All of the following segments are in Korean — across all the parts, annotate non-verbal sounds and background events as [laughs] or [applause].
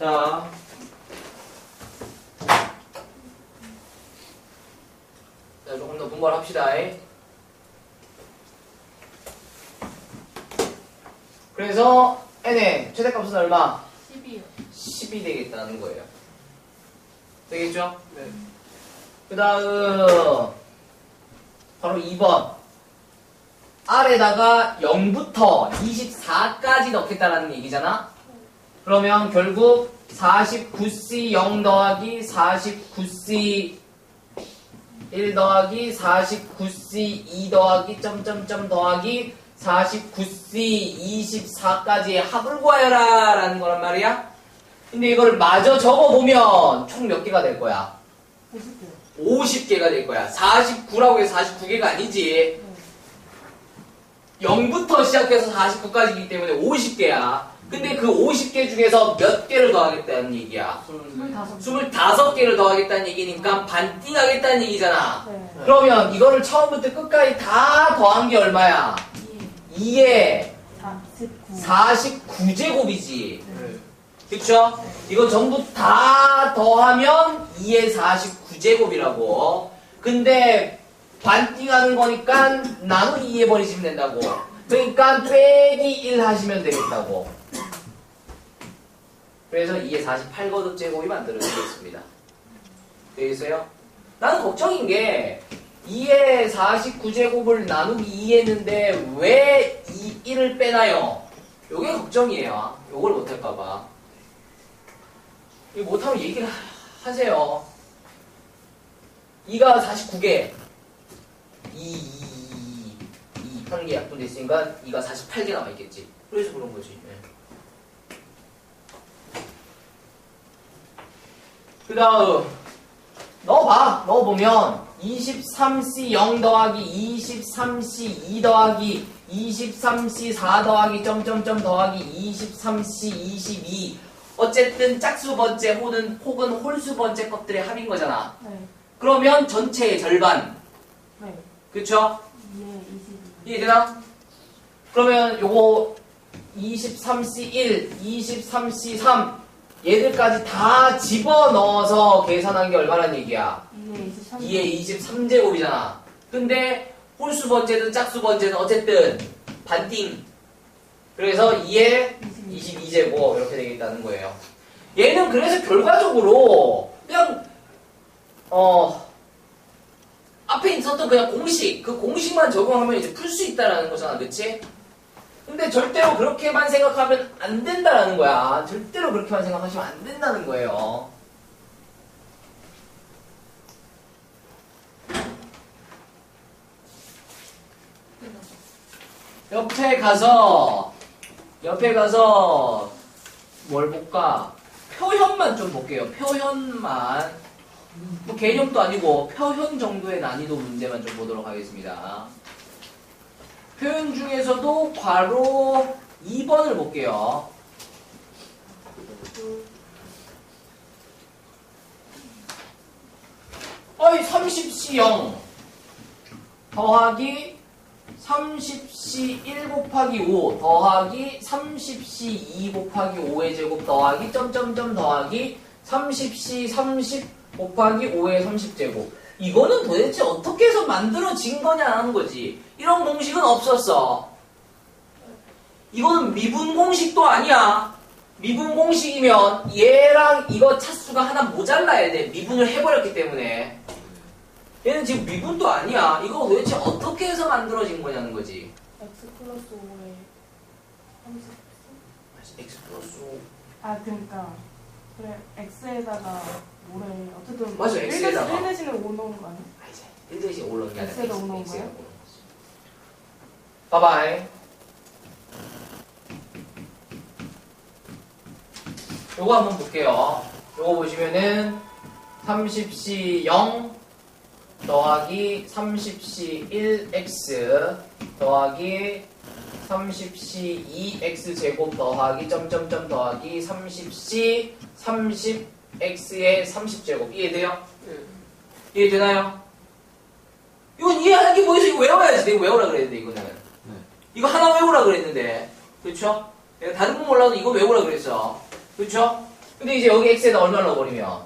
자. 자, 조금 더 분발합시다. 그래서 n의 최대값은 얼마? 10이요. 10이 되겠다는 거예요. 되겠죠? 네. 그 다음, 바로 2번. R에다가 0부터 24까지 넣겠다라는 얘기잖아? 그러면 결국 49C 0 더하기 49C 1 더하기 49C 2 더하기 점점점 더하기 49C 24까지의 합을 구하여라 라는 거란 말이야. 근데 이걸 마저 적어보면 총 몇 개가 될 거야? 50개요. 50개가 될 거야. 49라고 해서 49개가 아니지. 0부터 시작해서 49까지이기 때문에 50개야. 근데 그 50개 중에서 몇 개를 더하겠다는 얘기야? 25개. 25개를 더하겠다는 얘기니까 반띵하겠다는 얘기잖아. 네. 그러면 이거를 처음부터 끝까지 다 더한 게 얼마야? 2에 49. 49제곱이지. 네. 그쵸? 이거 전부 다 더하면 2의 49제곱이라고. 근데 반띵하는 거니까 나누기 2 해버리시면 된다고. 그러니까 빼기 1 하시면 되겠다고. 그래서 2의 48거듭 제곱이 만들어지겠습니다. 되겠어요? 나는 걱정인 게 2의 49제곱을 나누기 2 했는데 왜 2, 1을 빼나요? 요게 걱정이에요. 요걸 못할까봐. 이거 못하면 얘기를 하- 하세요. 2가 49개. 2, 2, 2, 2. 하는 게 약분됐으니까 2가 48개 남아있겠지. 그래서 그런 거지. 예. 그 다음, 넣어봐. 넣어보면 23C 0 더하기 23C 2 더하기 23C 4 더하기 점점점 더하기 23C 22 어쨌든 짝수 번째 혹은 혹은 홀수 번째 것들의 합인 거잖아. 네. 그러면 전체의 절반. 네. 그쵸? 2에 22. 이해되나? 그러면 요거 23C 1, 23C 3 얘들까지 다 집어넣어서 계산한 게 얼마란 얘기야? 2에 23. 2의 23제곱이잖아. 근데 홀수 번째든 짝수 번째든 어쨌든 반띵. 그래서 2의 22제곱 이렇게 되겠다는 거예요. 얘는 그래서 결과적으로 그냥 어 앞에 있었던 그냥 공식 그 공식만 적용하면 이제 풀 수 있다라는 거잖아, 그렇지? 근데 절대로 그렇게만 생각하면 안 된다라는 거야. 절대로 그렇게만 생각하시면 안 된다는 거예요. 옆에 가서 옆에 가서 뭘 볼까? 표현만 좀 볼게요. 표현만 뭐 개념도 아니고 표현 정도의 난이도 문제만 좀 보도록 하겠습니다. 표현 중에서도 괄호 2번을 볼게요. 어이 30C 0 더하기 30C 1 곱하기 5 더하기 30C 2 곱하기 5의 제곱 더하기 점점점 더하기 30C 30 곱하기 5의 30제곱 이거는 도대체 어떻게 해서 만들어진 거냐는 거지 이런 공식은 없었어 이거는 미분 공식도 아니야 미분 공식이면 얘랑 이거 차수가 하나 모자라야 돼 미분을 해버렸기 때문에 얘는 지금 미분도 아니야. 이거 도대체 어떻게 해서 만들어진 거냐는 거지. x 플러스 5에 30. x 플러스 5. 아, 그러니까. 그래, x에다가 뭐래. 어쨌든. 맞아, X에다가. 1 대신에 5 넣은 거 아니야? 아, 이제 1 대신 올라온 게 아니라 X에다 X, 올라온 X에다 거야? 올라온 거지. 봐봐이. 요거 한번 볼게요. 요거 보시면은 30C 0 더하기 30C 1X 더하기 30C 2X 제곱 더하기 점점점 더하기 30C 30X의 30제곱 이해돼요? 이해되나요? 이건 이해하는 게 뭐였어? 이거 외워야지. 내가 외우라 그랬는데, 이거는. 이거 하나 외우라 그랬는데. 그쵸? 내가 다른 건 몰라도 이거 외우라 그랬어. 그쵸? 근데 이제 여기 x에다 얼마를 넣어버리면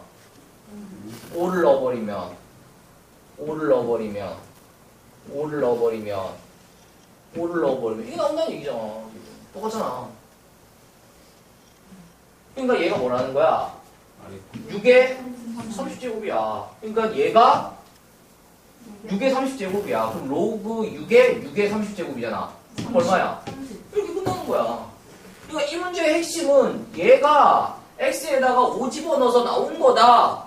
5를 넣어버리면 5를 넣어버리면 5를 넣어버리면 5를 넣어버리면 이게 나온다는 얘기잖아 똑같잖아 그러니까 얘가 뭐라는 거야 6의 30제곱이야 그러니까 얘가 6의 30제곱이야 그럼 로그 6의 6의 30제곱이잖아 그럼 얼마야? 30. 이렇게 끝나는 거야. 그러니까 이 문제의 핵심은 얘가 x에다가 5 집어넣어서 나온 거다.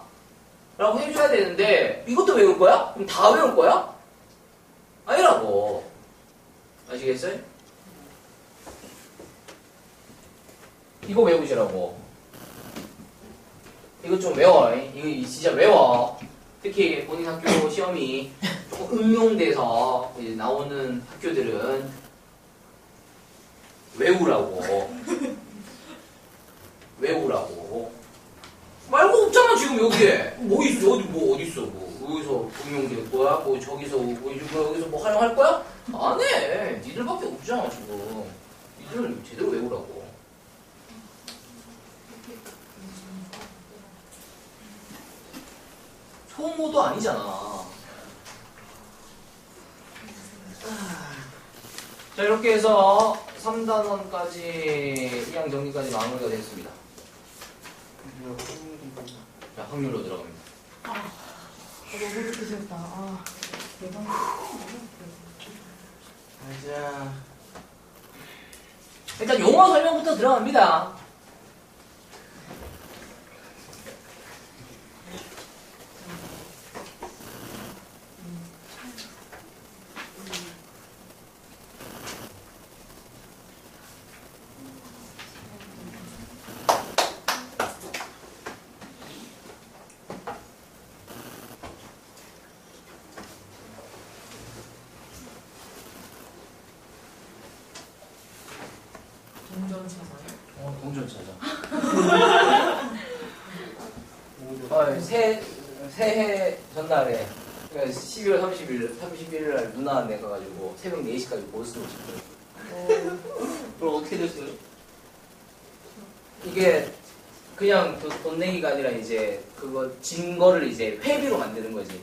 라고 해줘야 되는데 이것도 외울 거야? 그럼 다 외울 거야? 아니라고. 아시겠어요? 이거 외우시라고. 이거 좀 외워. 이거 진짜 외워. 특히 본인 학교 [coughs] 시험이 조금 응용돼서 이제 나오는 학교들은 외우라고. [laughs] 외우라고. 말고 없잖아, 지금 여기에. 뭐 있어, 어디, 뭐, 어디 있어, 뭐. 여기서 응용될 거야? 뭐, 저기서, 뭐, 이거 여기서 뭐 활용할 거야? 안 해. 니들밖에 없잖아, 지금. 니들 제대로 외우라고. 소모도 아니잖아. 자, 이렇게 해서 3단원까지, 이양 정리까지 마무리가 됐습니다. 자, 확률로 들어갑니다. 아, 너무 싫다. 아, 대박. 자, 일단 용어 설명부터 들어갑니다. 동전 찾아요? 어, 동전 찾아. 어, 새, 새해 전날에, 그러니까 12월 30일, 31일 날 누나한테 가가지고 새벽 4시까지 보스를 찍어요. 그럼 어떻게 됐어요? 이게 그냥 그돈 내기가 아니라 이제 그거 진 거를 이제 회비로 만드는 거지.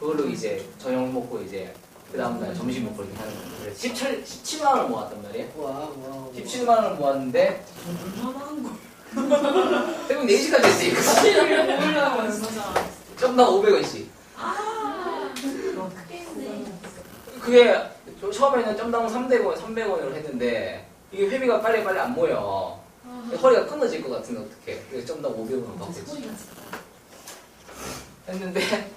그걸로 이제 저녁 먹고 이제 그 다음날 점심 먹고 이렇게 하는. 그래서 17, 17만 원을 모았단 말이에요. 와, 와. 17만 원을 모았는데 얼마나 한 거? [laughs] 새벽 4시까지 했으니까. 시험을 먹으려고 진짜. 점당 500원씩. 크게 했네. 그게 저 처음에는 점당 300원, 300원으로 했는데 이게 회비가 빨리 빨리 안 모여. 허리가 끊어질 것 같은데. 그래서 점당 500원을 받고 있지. 소리가 진짜. 했는데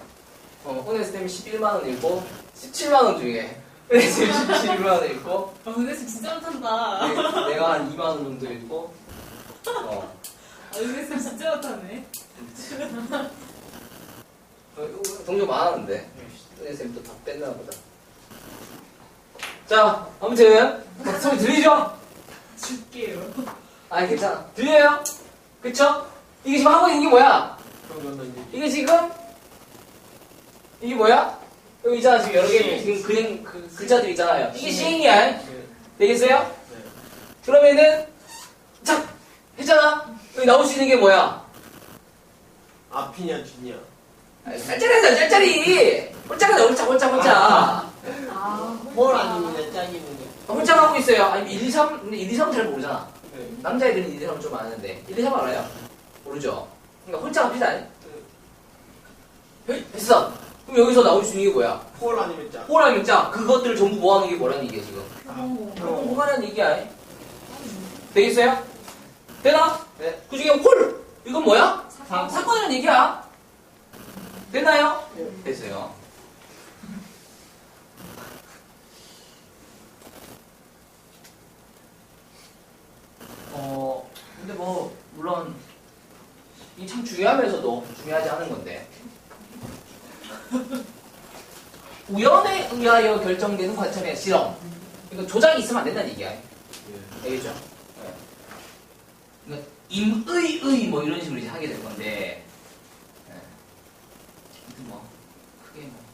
어, 오네스템이 11만 원 읽고 17만 원 중에 오네스템이 11만 원 읽고 아, 근데 진짜 못한다. 내- 내가 한 2만 원 정도 읽고 어, 아, 은혜 쌤 진짜 못하네. [laughs] 동료 많았는데 오네스템 또다 뺐나 보다. 자 아무튼 소리 들리죠? 줄게요. 아 괜찮아. 들려요? 그쵸? 이게 지금 하고 있는 게 뭐야? 이게 지금 이게 뭐야? 여기 있잖아 지금 여러 개 지금 그냥 그 글자들 있잖아요. 이게 시행이야. 되겠어요? 그러면은 자 했잖아. 여기 나올 수 있는 게 뭐야? 앞이냐 뒤냐 아, 짤짤하자 짤짤이. 홀짝하자 홀짝 홀짝 홀짝. 아, 홀 아니면 짝이면 홀짝 하고 있어요. 아니 1, 2, 3 근데 1, 2, 3잘 모르잖아. 네. 남자애들은 1, 2, 3좀 아는데 1, 2, 3 알아요? 모르죠. 그러니까 홀짝은 비슷하네. 됐어. 그럼 여기서 나올 수 있는 게 뭐야? 홀 아니면 짝 호랑 육자 그것들을 전부 모아놓은 게 뭐라는 얘기야 지금. 그럼 뭐가라는 얘기야 되겠어요? 되나? 네. 그 중에 홀 이건 뭐야? 사건. 사건이라는 얘기야 됐나요? 네. 됐어요 어 근데 뭐 물론 이 참 중요하면서도 중요하지 않은 건데 우연에 의하여 결정되는 관점의 실험. 이거 조작이 있으면 안 된다는 얘기야. 알겠죠? 네. 그러니까 임의의 뭐 이런 식으로 이제 하게 될 건데. 뭐 크게 뭐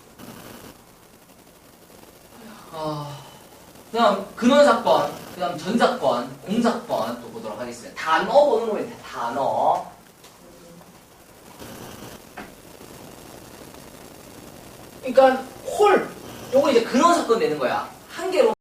어, 그다음 근원 사건, 그다음 전 사건, 공 사건 또 보도록 하겠습니다. 단어 보는 거예요. 단어. 그러니까 홀 요거 이제 근원 사건 되는 거야. 한 개로.